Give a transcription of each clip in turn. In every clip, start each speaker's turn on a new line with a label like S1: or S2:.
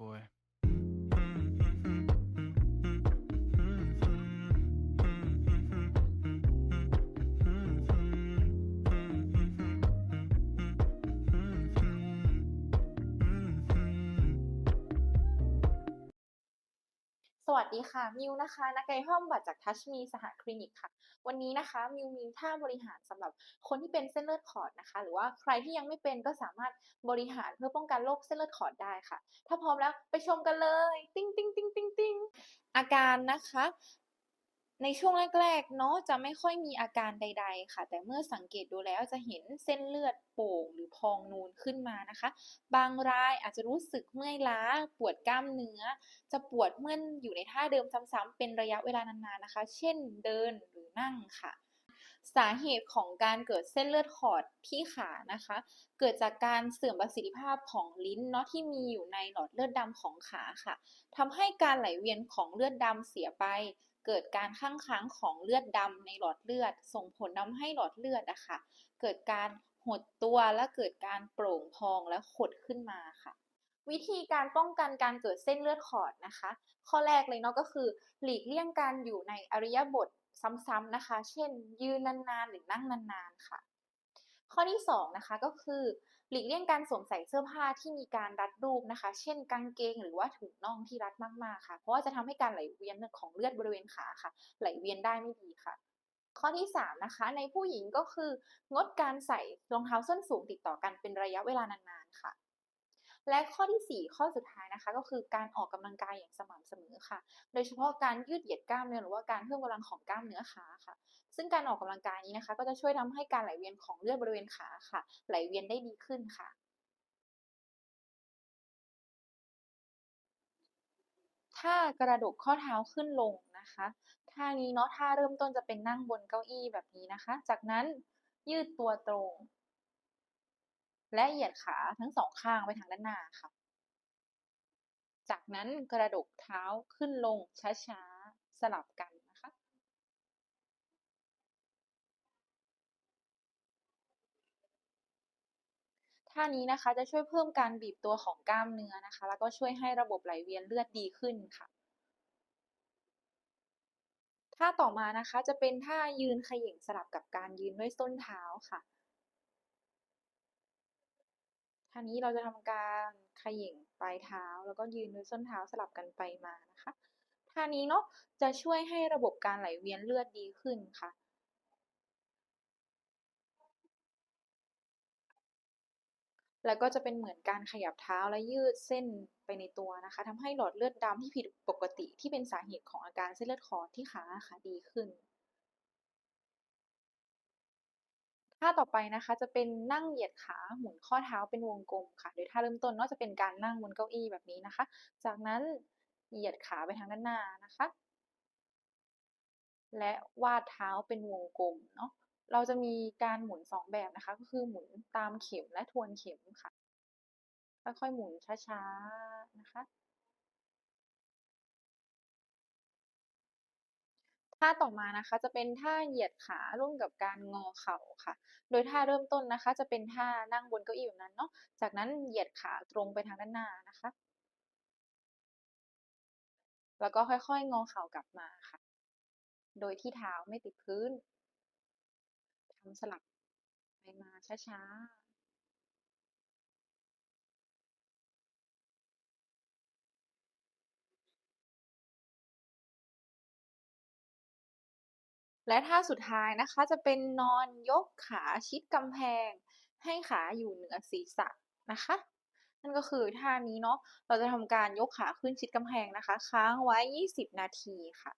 S1: boy.
S2: วัสดีค่ะ มิวนะคะ นักกายภาพบำบัดจากทัชมีสหคลินิกค่ะ วันนี้นะคะ มิวมีท่าบริหารสำหรับคนที่เป็นเส้นเลือดขอดนะคะ หรือว่าใครที่ยังไม่เป็นก็สามารถบริหารเพื่อป้องกันโรคเส้นเลือดขอดได้ค่ะ ถ้าพร้อมแล้วไปชมกันเลย ติ้งติ้งติ้งติ้งติ้งอาการนะคะ ในช่วงแรกๆเนาะจะไม่ค่อยมีอาการใด ๆ ค่ะ แต่เมื่อสังเกตดูแล้วจะเห็นเส้นเลือดโป่งหรือพองนูนขึ้นมานะคะ บางรายอาจจะรู้สึกเมื่อยล้าปวดกล้ามเนื้อ จะปวดเมื่ออยู่ในท่าเดิมซ้ำๆเป็นระยะเวลานานๆนะคะ เช่นเดินหรือนั่งค่ะสาเหตุของการเกิดเส้นเลือดขอดที่ขานะคะ เกิดจากการเสื่อมประสิทธิภาพของลิ้นเนาะที่มีอยู่ในหลอดเลือดดำของขาค่ะทำให้การไหลเวียนของเลือดดำเสียไป เกิดการข้างค้างของเลือดดำในหลอดเลือด ส่งผลทำให้หลอดเลือดอะค่ะเกิดการหดตัวและเกิดการโปร่งพองและขดขึ้นมาค่ะ วิธีการป้องกันการเกิดเส้นเลือดขอดนะคะ ข้อแรกเลยเนาะก็คือ หลีกเลี่ยงการอยู่ในอริยบทซ้ำๆนะคะ เช่น ยืนนานๆ หรือนั่งนานๆค่ะ ข้อที่2นะคะก็คือหลีกเลี่ยงการสวมใส่เสื้อผ้าที่มีการรัดรูปนะคะ เช่นกางเกงหรือว่าถุงน่องที่รัดมากๆค่ะ เพราะว่าจะทำให้การไหลเวียนของเลือดบริเวณขาค่ะ ไหลเวียนได้ไม่ดีค่ะ ข้อที่3นะคะในผู้หญิงก็คืองดการใส่รองเท้าส้นสูงติดต่อกันเป็นระยะเวลานานๆค่ะ และข้อที่ 4 ข้อสุดท้ายนะคะ ก็คือการออกกำลังกายอย่างสม่ำเสมอค่ะ โดยเฉพาะการยืดเหยียดกล้ามเนื้อหรือว่าการเพิ่มกำลังของกล้ามเนื้อขาค่ะ ซึ่งการออกกำลังกายนี้นะคะ ก็จะช่วยทำให้การไหลเวียนของเลือดบริเวณขาค่ะ ไหลเวียนได้ดีขึ้นค่ะท่ากระดกข้อเท้าขึ้นลงนะคะท่านี้เนาะท่าเริ่มต้นจะเป็นนั่งบนเก้าอี้แบบนี้นะคะ จากนั้นยืดตัวตรง และเหยียดขาทั้งสองข้างไปทางด้านหน้าค่ะ จากนั้นกระดกเท้าขึ้นลงช้าๆ สลับกันนะคะ ท่านี้นะคะจะช่วยเพิ่มการบีบตัวของกล้ามเนื้อนะคะ แล้วก็ช่วยให้ระบบไหลเวียนเลือดดีขึ้นค่ะท่าต่อมานะคะจะเป็นท่ายืนเขย่งสลับกับการยืนด้วยส้นเท้าค่ะ ท่านี้เราจะทำการขย่งปลายเท้า แล้วก็ยืนด้วยส้นเท้าสลับกันไปมานะคะท่านี้เนาะจะช่วยให้ระบบการไหลเวียนเลือดดีขึ้นค่ะ แล้วก็จะเป็นเหมือนการขยับเท้าและยืดเส้นไปในตัวนะคะทำให้หลอดเลือดดำที่ผิดปกติที่เป็นสาเหตุของอาการเส้นเลือดขอดที่ขาค่ะดีขึ้น ท่าต่อไปนะคะจะเป็นนั่งเหยียดขาหมุนข้อเท้าเป็นวงกลมค่ะโดยท่าเริ่มต้นนาะจะเป็นการนั่งบนเก้าอี้แบบนี้นะคะ จากนั้นเหยียดขาไปทางด้านหน้านะคะ และวาดเท้าเป็นวงกลมเนาะเราจะมีการหมุน 2 แบบนะคะ ก็คือหมุนตามเข็มและทวนเข็มค่ะค่อยๆหมุนช้าๆนะคะ ท่าต่อมานะคะ จะเป็นท่าเหยียดขาร่วมกับการงอเข่าค่ะ โดยท่าเริ่มต้นนะคะ จะเป็นท่านั่งบนเก้าอี้แบบนั้นเนาะ จากนั้นเหยียดขาตรงไปทางด้านหน้านะคะ แล้วก็ค่อยๆ งอเข่ากลับมาค่ะ โดยที่เท้าไม่ติดพื้นทำสลับไปมาช้าๆ และท่าสุดท้ายนะคะจะเป็นนอนยกขาชิดกำแพง ให้ขาอยู่เหนือศีรษะนะคะ นั่นก็คือท่านี้เนาะเราจะทำการยกขาขึ้นชิดกำแพงนะคะ ค้างไว้ 20 นาทีค่ะ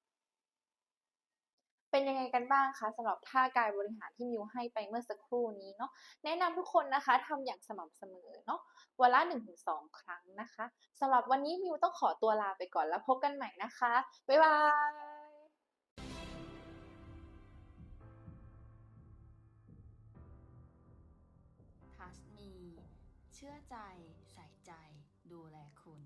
S2: เป็นยังไงกันบ้างคะสำหรับท่ากายบริหารที่มิวให้ไปเมื่อสักครู่นี้เนาะแนะนำทุกคนนะคะทำอย่างสม่ำเสมอเนาะวันละ 1-2 ครั้งนะคะสำหรับวันนี้มิวต้องขอตัวลาไปก่อนแล้วพบกันใหม่นะคะบ๊ายบาย
S3: ชื่อใจใส่ใจดูแลคุณ